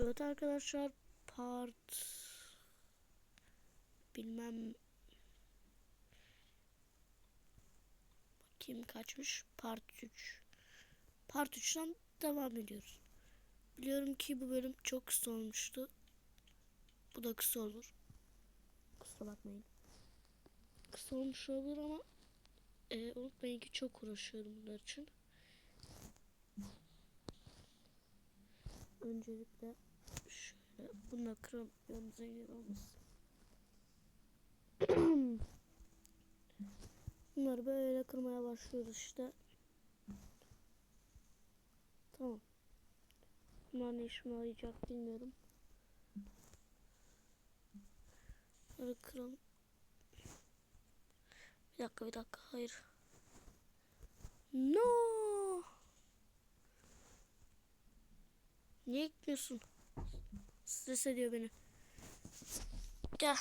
Evet arkadaşlar part bilmem bakayım kaçmış part 3 part 3'ten devam ediyoruz. Biliyorum ki bu bölüm çok kısa olmuştu. Bu da kısa olur. Kusura bakmayın. Kısa olmuş olur ama e, unutmayın ki çok uğraşıyorum bunlar için. Öncelikle şöyle bunu kıralım yanımıza yer olmasın. Bunları böyle kırmaya başlıyoruz işte. Tamam. Bunlar ne işime yarayacak bilmiyorum. Böyle kıralım. Bir dakika bir dakika hayır. Niye gitmiyorsun? Stres ediyor beni. Gel.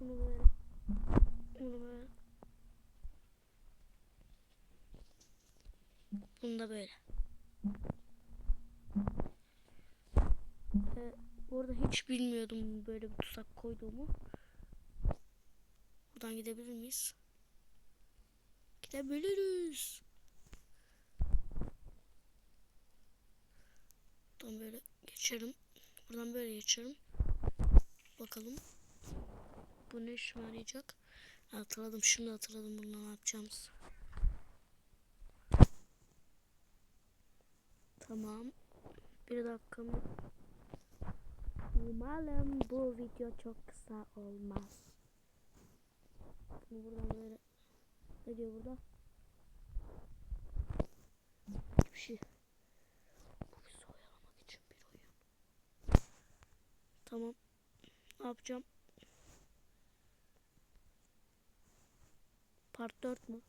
Bunu böyle. Bunu böyle. Bunu da böyle. Ee, bu arada hiç bilmiyordum böyle bir tuzak koyduğumu. Buradan gidebilir miyiz? Gidebiliriz. Buradan geçerim. Buradan böyle geçerim. Bakalım. Bu ne işime yarayacak? Hatırladım. Şimdi hatırladım bununla ne yapacağımız. Tamam. Bir dakika? Umarım bu video çok kısa olmaz. Bunu buradan böyle ne diyor burada? Hiçbir şey. Bu bizi oyalamak için bir oyun. Tamam. Ne yapacağım? Part 4 mü?